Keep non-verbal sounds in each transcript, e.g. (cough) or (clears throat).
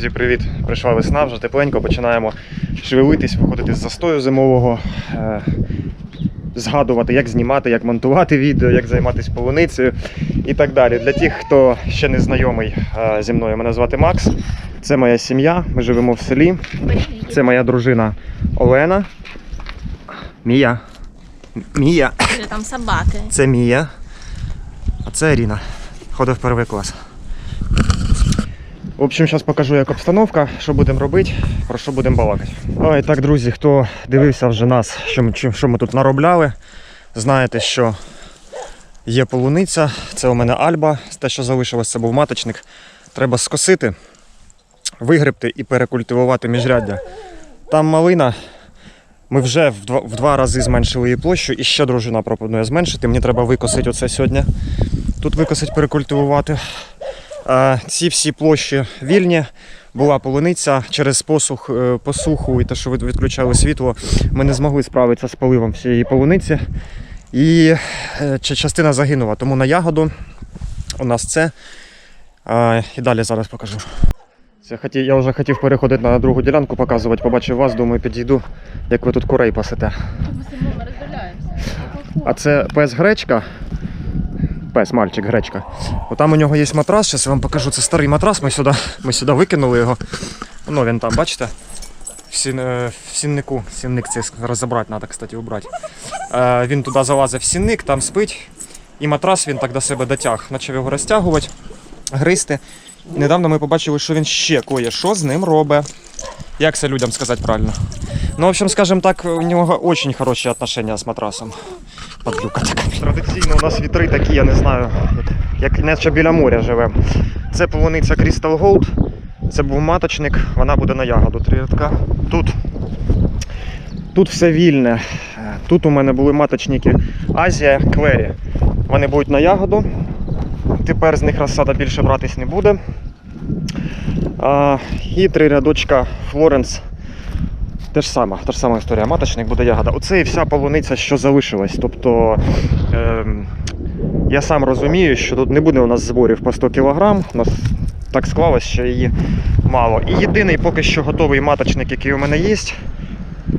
Друзі, привіт! Прийшла весна, вже тепленько, починаємо шевелитись, виходити з застою зимового, е, згадувати, як знімати, як монтувати відео, як займатися полуницею і так далі. Для тих, хто ще не знайомий е, зі мною, мене звати Макс. Це моя сім'я, ми живемо в селі. Це моя дружина Олена. Мія. Мія. Там собаки. Це Мія. А це Аріна. Ходив в перший клас. В общем, зараз покажу, як обстановка, що будемо робити, про що будемо балакати. Ой, так, друзі, хто дивився вже нас, що ми, що ми тут наробляли, знаєте, що є полуниця, це у мене альба, те, що залишилось, це був маточник. Треба скосити, вигребти і перекультивувати міжряддя. Там малина. Ми вже в два, в два рази зменшили її площу, і ще дружина пропонує зменшити. Мені треба викосити оце сьогодні. Тут викосить, перекультивувати. Ці всі площі вільні. Була полуниця через посух, е, посуху і те, що від- відключали світло. Ми не змогли справитися з поливом всієї полуниці. І е, частина загинула. Тому на ягоду у нас це. І далі зараз покажу. Це я вже хотів переходити на другу ділянку, показувати. Побачив вас, думаю, підійду, як ви тут курей розділяємося. А це пес гречка. Пес, мальчик, гречка. Отам у нього є матрас, зараз я вам покажу. Це старий матрас. Ми сюди, ми сюди викинули його. Ну він там, бачите? В, сін, е, в сіннику. Сінник це розібрати треба, кстати, убрати. Е, він туди залазить в сінник, там спить. І матрас він так до себе дотяг. Почав його розтягувати, гризти. Недавно ми побачили, що він ще кое що з ним робить. Як це людям сказати правильно? Ну, в общем, скажем так, у нього очень хороші отношения з матрасом. Подлюка така. Традиційно у нас вітри такі, я не знаю, як, наче біля моря живе. Це полуниця Crystal Gold. Це був маточник, вона буде на ягоду три рядка. Тут, тут все вільне. Е, Тут у мене були маточники Азія, Клері. Вони будуть на ягоду. Тепер з них розсада більше братись не буде. А, і три рядочка Флоренс. Те ж саме, та ж сама історія. Маточник буде ягода. Оце і вся полуниця, що залишилась. Тобто ем, я сам розумію, що тут не буде у нас зборів по 100 кг. У нас так склалось, що її мало. І єдиний поки що готовий маточник, який у мене є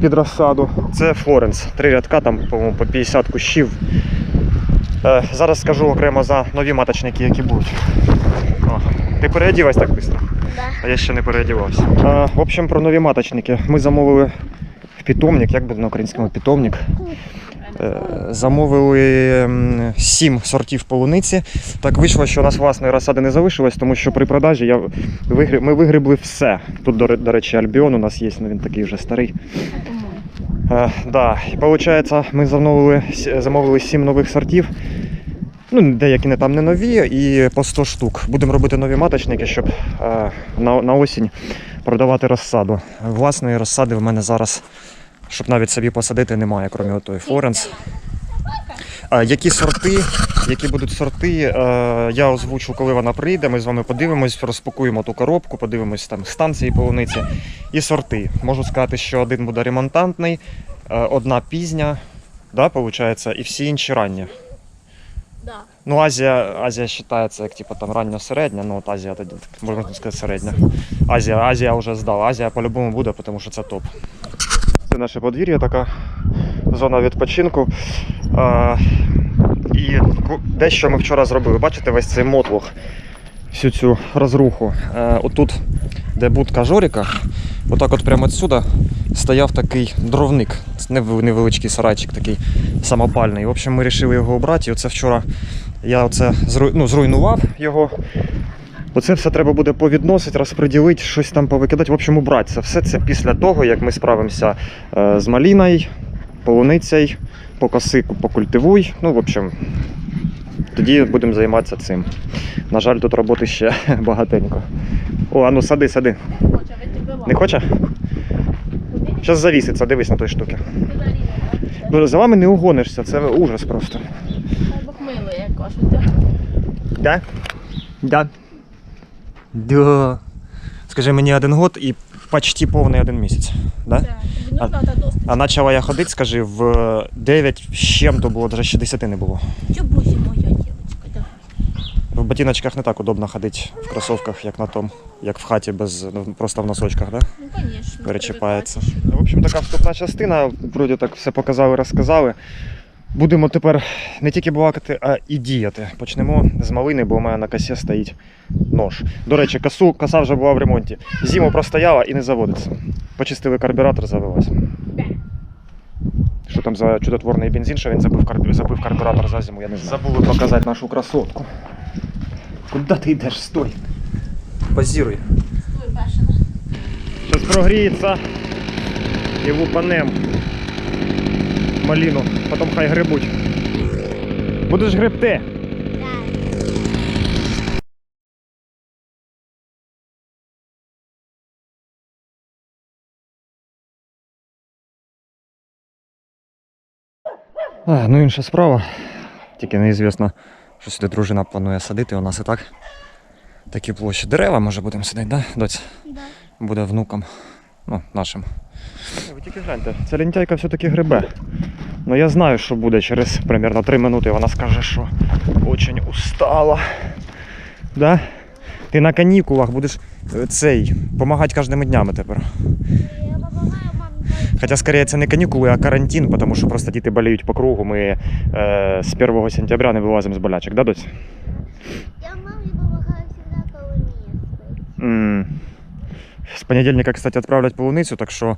під розсаду, це Флоренс. Три рядка, там, по 50 кущів. Е, зараз скажу окремо за нові маточники, які будуть. О, ти переоділась так швидко? Да. А я ще не переодівався. А, в общем, про нові маточники. Ми замовили питомник, як буде на українському питомник. Е, Замовили м, сім сортів полуниці. Так вийшло, що у нас власної розсади не залишилось, тому що при продажі я вигріб, ми вигрібли все. Тут, до, до речі, альбіон у нас є, ну він такий вже старий. Е, да. І виходить, ми замовили, замовили сім нових сортів. Ну, деякі не там не нові, і по 100 штук. Будемо робити нові маточники, щоб е, на, на осінь продавати розсаду. Власної розсади в мене зараз, щоб навіть собі посадити, немає, крім отої Флоренс. Які сорти, які будуть сорти, е, я озвучу, коли вона прийде. Ми з вами подивимось, розпакуємо ту коробку, подивимось там стан цієї полуниці і сорти. Можу сказати, що один буде ремонтантний, е, одна пізня, да, виходить, і всі інші ранні. Ну, Азія, Азія вважається як типу, там ранньо-середня, ну от Азія тоді можна сказати середня. Азія, Азія вже здала. Азія по-любому буде, тому що це топ. Це наше подвір'я, така зона відпочинку. А, і дещо ми вчора зробили. Бачите, весь цей мотлух, всю цю розруху. Е, отут, де будка Жоріка, отак от прямо відсюди стояв такий дровник. Невеличкий сарайчик такий самопальний. В общем, ми вирішили його обрати. І оце вчора я оце ну, зруйнував його. Оце все треба буде повідносити, розподілити, щось там повикидати. В общем, убрати це все це після того, як ми справимося е, з маліною, полуницею, покоси, покультивуй. Ну, в общем, тоді будемо займатися цим. На жаль, тут роботи ще (laughs) багатенько. О, а ну сади, сади. Не хоче? Зараз завіситься, дивись на той штуки. За вами не угонишся, це ужас просто. Кажуть. Да? Да. Да. Скажи мені один год і почти повний один місяць. Да? Так, та доступ. А почала я ходити, скажи, в 9 з чим то було, навіть ще 10 не було. Що бусі моя дівчинка, В ботиночках не так удобно ходити в кросовках, як на том, як в хаті, без, ну, просто в носочках, да? Ну, звісно. перечіпається. В общем, така вступна частина. Вроді так все показали, розказали. Будемо тепер не тільки балакати, а і діяти. Почнемо з малини, бо у мене на косі стоїть нож. До речі, косу, коса вже була в ремонті. Зиму простояла і не заводиться. Почистили карбюратор, завелась. Що там за чудотворний бензин, що він забив, карбю... забив карбюратор за зиму, я не знаю. Забули показати нашу красотку. Куди ти йдеш? Стой. Позіруй. Стой, башена. Сейчас прогреется и лупанем малину. Потом хай грибуть. Будеш гребти? А, ну інша справа. Тільки неізвісно, що сюди дружина планує садити. У нас і так такі площі. Дерева може будемо садити, да, доць? Да. буде внукам. Ну, нашим. Ви тільки гляньте, ця лентяйка все-таки грибе. Ну я знаю, що буде через примерно 3 минути. Вона скаже, що очень устала. Да? Ти на канікулах будеш е, цей, допомагати кожними днями тепер. Хоча, скоріше, це не канікули, а карантин, тому що просто діти боліють по кругу. Ми е, з 1 сентября не вилазимо з болячок, да, доць? Я мамі допомагаю завжди, коли мені спить. З понедільника, кстати, відправлять полуницю, так що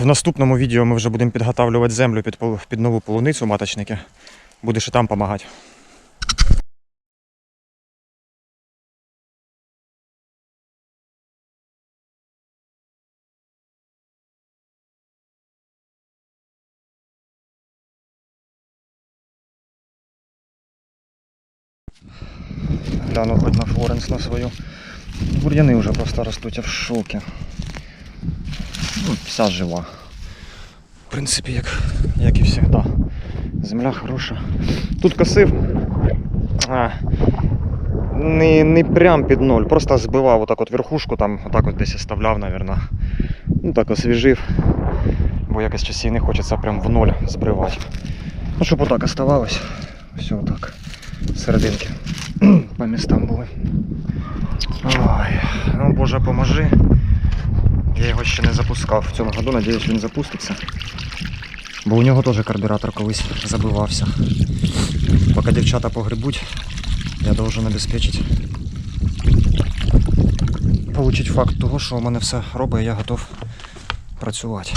в наступному відео ми вже будемо підготавлювати землю під, під нову полуницю маточники. Будеш і там допомагати. Гляну хоч на Флоренс на свою. Бур'яни вже просто ростуть, в шокі. Ну, вся жива. В принципі, як, як і завжди. Земля хороша. Тут косив. А, не, не прям під ноль, просто збивав отак от верхушку, там отак от десь оставляв, мабуть. Ну так освіжив. Бо якось часів не хочеться прям в ноль збривати. Ну, щоб отак оставалось. Все отак. Серединки. (clears throat) По містам були. Ой, ну боже, поможи. Я його ще не запускав в цьому году, надіюсь, він запуститься. Бо у нього теж карбюратор колись забивався. Поки дівчата погребуть, я должен обезпечити. Получить факт того, що у мене все робить, і я готов працювати.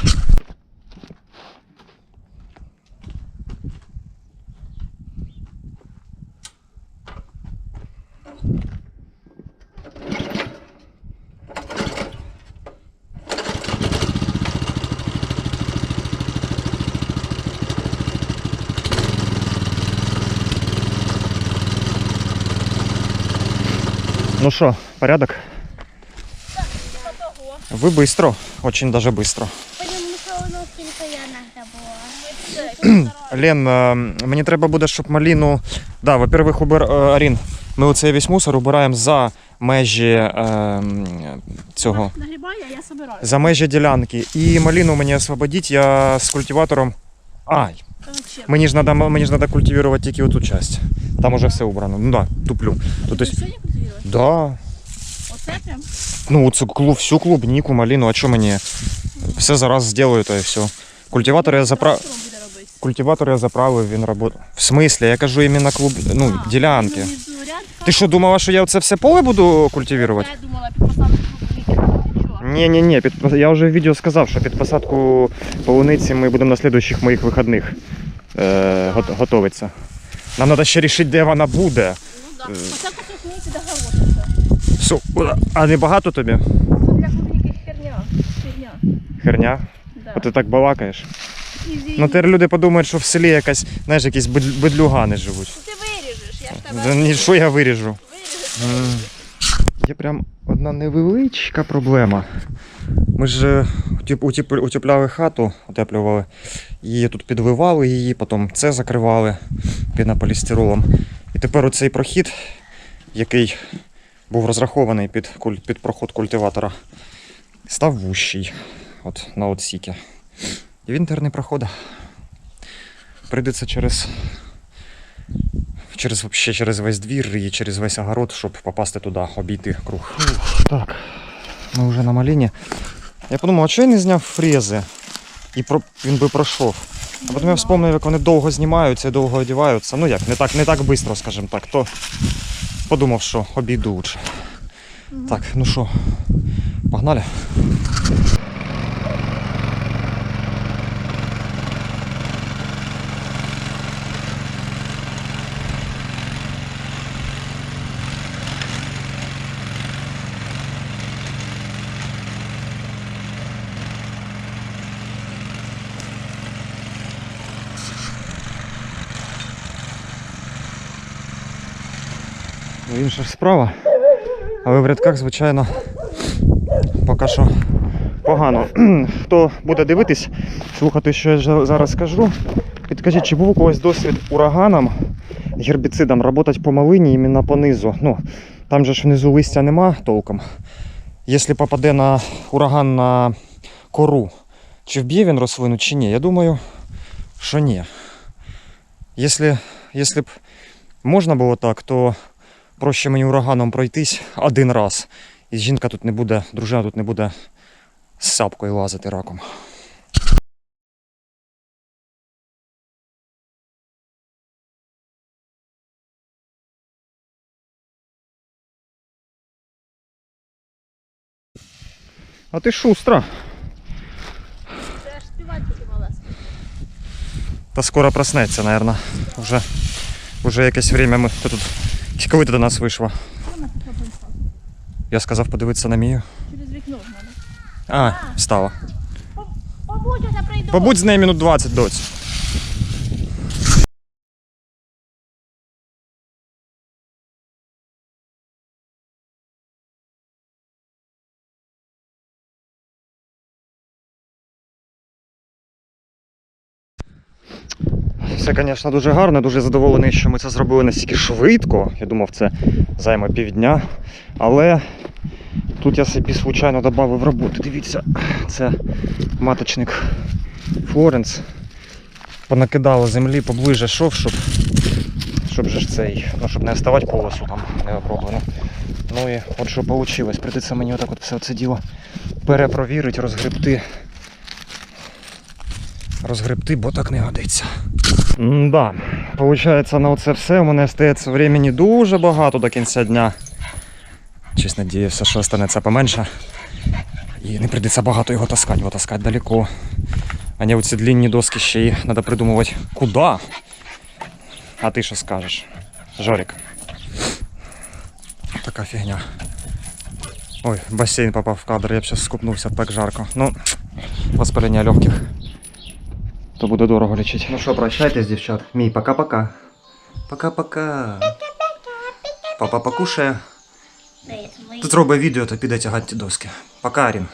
Ну що, порядок? Того. Ви быстро, очень даже быстро. Потому що воно тільки я награбувала. (clears throat) Лен, е, мені треба буде, щоб маліну. Да, во-первых, убер... е, Арін, ми оцей весь мусор убираємо за межі е, м, цього. Нагрібає, а я собираю. За межі ділянки. І маліну мені освободіть, я з культиватором. Ай, Та вообще. Мені ж треба мені ж надо культивувати тільки оту часть. Там уже все убрано. Ну да, туплю. То, Ти есть, сьогодні культивуєш? да. Оце прям? Ну, цю клуб, всю клубнику, малину, а що мені? Все зараз зроблю, то і все. Культиватор я буде робити. Культиватор я заправив, він робить. В смислі, я кажу іменно клуб, ну, ділянки. ну, внизу Ти що, думала, що я це все поле буду культивувати? Я думала, під. Ні, ні, ні, під... я вже в відео сказав, що під посадку полуниці ми будемо на слідуючих моїх вихідних е, гот- готуватися. Нам треба ще рішити, де вона буде. Ну так. Посадка клубники до горошка. Су... А не багато тобі? Тут для клубники херня. Да. А ти так балакаєш. Ізі. Ну тепер люди подумають, що в селі якась, знаєш, якісь бед- бедлюгани живуть. Ти виріжеш, я ж тебе ні, що я виріжу? виріжеш. Є прям одна невеличка проблема. Ми ж е, утепляли хату, утеплювали, її тут підвивали її, потім це закривали пінополістиролом. І тепер оцей прохід, який був розрахований під, під проход культиватора, став вущий от, на отсіки. І він тепер не проходить. Прийдеться через, через, вообще, через весь двір і через весь огород, щоб попасти туди, обійти круг. Так, ми вже на маліні. Я подумав, а чого я не зняв фрези? І про... він би пройшов. А потім я вспомнив, як вони довго знімаються і довго одягаються. Ну як, не так, не так швидко, скажімо так. То подумав, що обійду лучше. Так, ну що, погнали? Інша справа. Але в рядках, звичайно, поки що погано. (clears throat) Хто буде дивитись, слухати, що я зараз скажу, підкажіть, чи був у когось досвід ураганом, гербіцидом, працювати по малині іменно по низу. Ну, там же ж внизу листя нема толком. Якщо попаде на ураган на кору, чи вб'є він рослину, чи ні? Я думаю, що ні. Якщо, б можна було так, то проще мені ураганом пройтись один раз. І жінка тут не буде, дружина тут не буде з сапкою лазити раком. А ти шустра. Та скоро проснеться, наверное. Уже, уже якесь время ми. Ти Коли ти до нас вийшла? Я сказав подивитися на Мію. Через вікно в мене. А, встала. Побудь, я прийду. Побудь з нею минут 20 доць. Все, звісно, дуже гарно, дуже задоволений, що ми це зробили настільки швидко. Я думав, це займе півдня. Але тут я собі случайно додав роботи. Дивіться, це маточник Флоренс. Понакидало землі поближе шов, щоб, щоб же ж цей, ну, щоб не оставати колесу там не оброблено. Ну і от що вийшло. Придеться мені отак от все це діло перепровірити, розгребти. Розгребти, бо так не годиться. Да, Получається, на оце все у мене стається времени дуже багато до кінця дня. Чесно надіявся, що станеться поменше. І не прийдеться багато його таскати, бо таскати далеко. А не оці длинні доски ще й треба придумувати куди. А ти що скажеш? Жорик. Така фігня. Ой, басейн попав в кадр, я б зараз скупнувся, так жарко. Ну, воспалення легких. То буде дорого лічити. Ну що, прощайтесь, дівчат. Мій, пока-пока. Пока-пока. Папа покушає. Привіт, мої. Тут робить відео, то піде тягати ті доски. Пока, Арін.